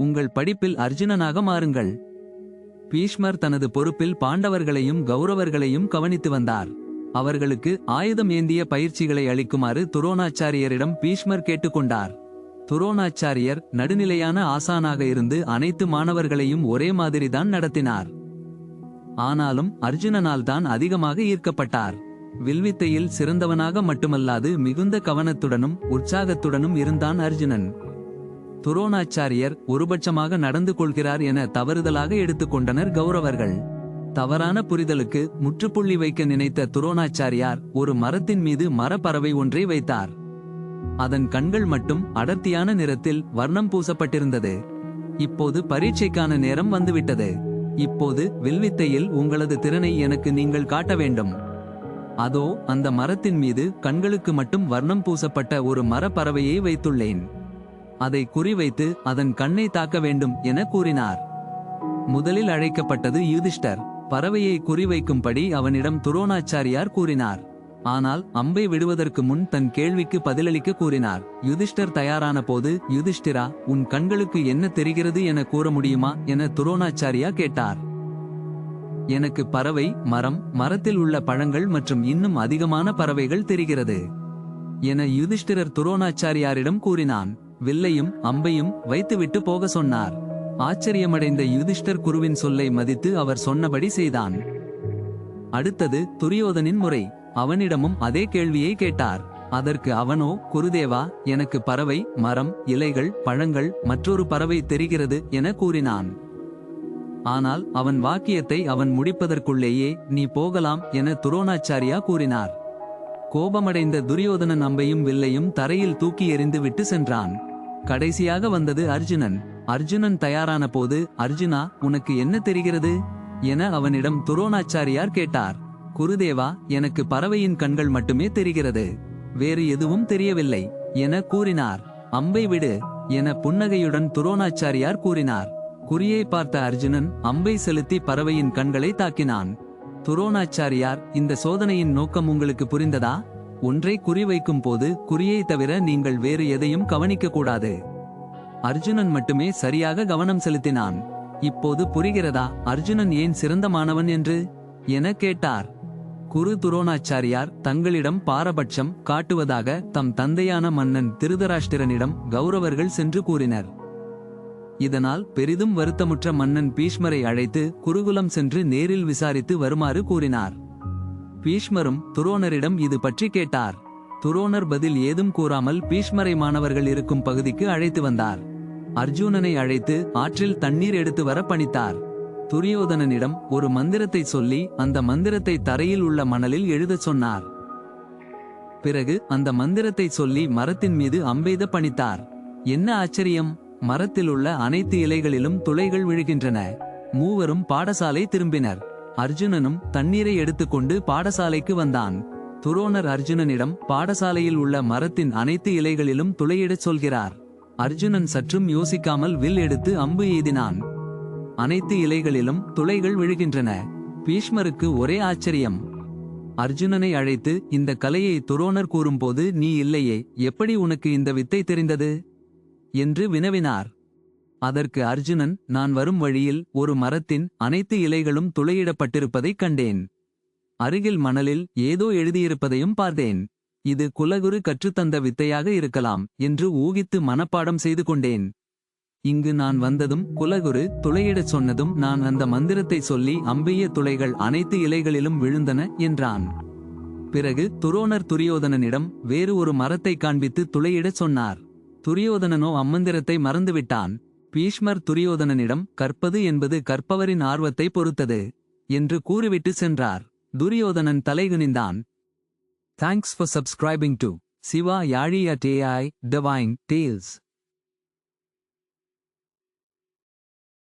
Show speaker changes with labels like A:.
A: உங்கள் படிப்பில் அர்ஜுனனாக மாறுங்கள். பீஷ்மர் தனது பொறுப்பில் பாண்டவர்களையும் கௌரவர்களையும் கவனித்து வந்தார். அவர்களுக்கு ஆயுதம் ஏந்திய பயிற்சிகளை அளிக்குமாறு துரோணாச்சாரியரிடம் பீஷ்மர் கேட்டுக்கொண்டார். துரோணாச்சாரியர் நடுநிலையான ஆசானாக இருந்து அனைத்து மாணவர்களையும் ஒரே மாதிரிதான் நடத்தினார். ஆனாலும் அர்ஜுனனால் தான் அதிகமாக ஈர்க்கப்பட்டார். வில்வித்தையில் சிறந்தவனாக மட்டுமல்லாது மிகுந்த கவனத்துடனும் உற்சாகத்துடனும் இருந்தான் அர்ஜுனன். துரோணாச்சாரியர் ஒருபட்சமாக நடந்து கொள்கிறார் என தவறுதலாக எடுத்துக்கொண்டனர் கௌரவர்கள். தவறான புரிதலுக்கு முற்றுப்புள்ளி வைக்க நினைத்த துரோணாச்சாரியார் ஒரு மரத்தின் மீது மரப்பறவை ஒன்றை வைத்தார். அதன் கண்கள் மட்டும் அடர்த்தியான நிறத்தில் வர்ணம் பூசப்பட்டிருந்தது. இப்போது பரீட்சைக்கான நேரம் வந்துவிட்டது. இப்போது வில்வித்தையில் உங்களது திறனை எனக்கு நீங்கள் காட்ட வேண்டும். அதோ அந்த மரத்தின் மீது கண்களுக்கு மட்டும் வர்ணம் பூசப்பட்ட ஒரு மரப்பறவையை வைத்துள்ளேன். அதை குறிவைத்து அதன் கண்ணை தாக்க வேண்டும் என கூறினார். முதலில் அழைக்கப்பட்டது யுதிஷ்டர். பறவையை குறிவைக்கும்படி அவனிடம் துரோணாச்சாரியார் கூறினார். ஆனால் அம்பை விடுவதற்கு முன் தன் கேள்விக்கு பதிலளிக்க கூறினார். யுதிஷ்டர் தயாரான போது யுதிஷ்டிரா உன் கண்களுக்கு என்ன தெரிகிறது என கூற முடியுமா? என துரோணாச்சாரியா கேட்டார். எனக்கு பறவை மரம் மரத்தில் உள்ள பழங்கள் மற்றும் இன்னும் அதிகமான பறவைகள் தெரிகிறது என யுதிஷ்டிரர் துரோணாச்சாரியாரிடம் கூறினான். வில்லையும் அம்பையும் வைத்துவிட்டு போக சொன்னார். ஆச்சரியமடைந்த யுதிஷ்டர் குருவின் சொல்லை மதித்து அவர் சொன்னபடி செய்தான். அடுத்தது துரியோதனின் முறை. அவனிடமும் அதே கேள்வியை கேட்டார். அதற்கு அவனோ குருதேவா எனக்கு பறவை மரம் இலைகள் பழங்கள் மற்றொரு பறவை தெரிகிறது என கூறினான். ஆனால் அவன் வாக்கியத்தை அவன் முடிப்பதற்குள்ளேயே நீ போகலாம் என துரோணாச்சாரியா கூறினார். கோபமடைந்த துரியோதனன் அம்பையும் வில்லையும் தரையில் தூக்கி எறிந்து விட்டு சென்றான். கடைசியாக வந்தது அர்ஜுனன். அர்ஜுனன் தயாரான போது அர்ஜுனா உனக்கு என்ன தெரிகிறது? என அவனிடம் துரோணாச்சாரியார் கேட்டார். குருதேவா எனக்கு பறவையின் கண்கள் மட்டுமே தெரிகிறது. வேறு எதுவும் தெரியவில்லை என கூறினார். அம்பை விடு என புன்னகையுடன் துரோணாச்சாரியார் கூறினார். குறியை பார்த்த அர்ஜுனன் அம்பை செலுத்தி பறவையின் கண்களை தாக்கினான். துரோணாச்சாரியார் இந்த சோதனையின் நோக்கம் உங்களுக்கு புரிந்ததா? ஒன்றை குறிவைக்கும் போது குறியை தவிர நீங்கள் வேறு எதையும் கவனிக்க கூடாது அர்ஜுனன் மட்டுமே சரியாக கவனம் செலுத்தினான். இப்போது புரிகிறதா? அர்ஜுனன் ஏன் சிறந்த மாணவன் என்று? என கேட்டார். குரு துரோணாச்சாரியார் தங்களிடம் பாரபட்சம் காட்டுவதாக தம் தந்தையான மன்னன் திருதராஷ்டிரனிடம் கௌரவர்கள் சென்று கூறினர். இதனால் பெரிதும் வருத்தமுற்ற மன்னன் பீஷ்மரை அழைத்து குருகுலம் சென்று நேரில் விசாரித்து வருமாறு கூறினார். பீஷ்மரும் துரோணரிடம் இது பற்றி கேட்டார். துரோணர் பதில் ஏதும் கூறாமல் பீஷ்மரை மாணவர்கள் இருக்கும் பகுதிக்கு அழைத்து வந்தார். அர்ஜுனனை அழைத்து ஆற்றில் தண்ணீர் எடுத்து வர பணித்தார். துரியோதனனிடம் ஒரு மந்திரத்தை சொல்லி அந்த மந்திரத்தை தரையில் உள்ள மணலில் எழுதச் சொன்னார். பிறகு அந்த மந்திரத்தை சொல்லி மரத்தின் மீது அம்பெய்த பணித்தார். என்ன ஆச்சரியம்? மரத்தில் உள்ள அனைத்து இலைகளிலும் துளைகள் விழுகின்றன. மூவரும் பாடசாலை திரும்பினர். அர்ஜுனனும் தண்ணீரை எடுத்துக்கொண்டு பாடசாலைக்கு வந்தான். துரோணர் அர்ஜுனனிடம் பாடசாலையில் உள்ள மரத்தின் அனைத்து இலைகளிலும் துளையிடச் சொல்கிறார். அர்ஜுனன் சற்றும் யோசிக்காமல் வில் எடுத்து அம்பு எய்தினான். அனைத்து இலைகளிலும் துளைகள் விழுகின்றன. பீஷ்மருக்கு ஒரே ஆச்சரியம். அர்ஜுனனை அழைத்து இந்த கலையை துரோணர் கூறும்போது நீ இல்லையே எப்படி உனக்கு இந்த வித்தை தெரிந்தது? என்று வினவினார். அதற்கு அர்ஜுனன் நான் வரும் வழியில் ஒரு மரத்தின் அனைத்து இலைகளும் துளையிடப்பட்டிருப்பதைக் கண்டேன். அருகில் மணலில் ஏதோ எழுதியிருப்பதையும் பார்த்தேன். இது குலகுரு கற்றுத்தந்த வித்தையாக இருக்கலாம் என்று ஊகித்து மனப்பாடம் செய்து கொண்டேன். இங்கு நான் வந்ததும் குலகுரு துளையிடச் சொன்னதும் நான் அந்த மந்திரத்தை சொல்லி அம்பிய துளைகள் அனைத்து இலைகளிலும் விழுந்தன என்றான். பிறகு துரோணர் துரியோதனனிடம் வேறு ஒரு மரத்தை காண்பித்து துளையிடச் சொன்னார். துரியோதனனோ அம்மந்திரத்தை மறந்துவிட்டான். பீஷ்மர் துரியோதனனிடம் கற்பது என்பது கற்பவரின் ஆர்வத்தை பொறுத்தது என்று கூறிவிட்டு சென்றார். Duryodhanan தலைகுனிந்தான். Thanks for subscribing to Siva Yazhi at AI divine tales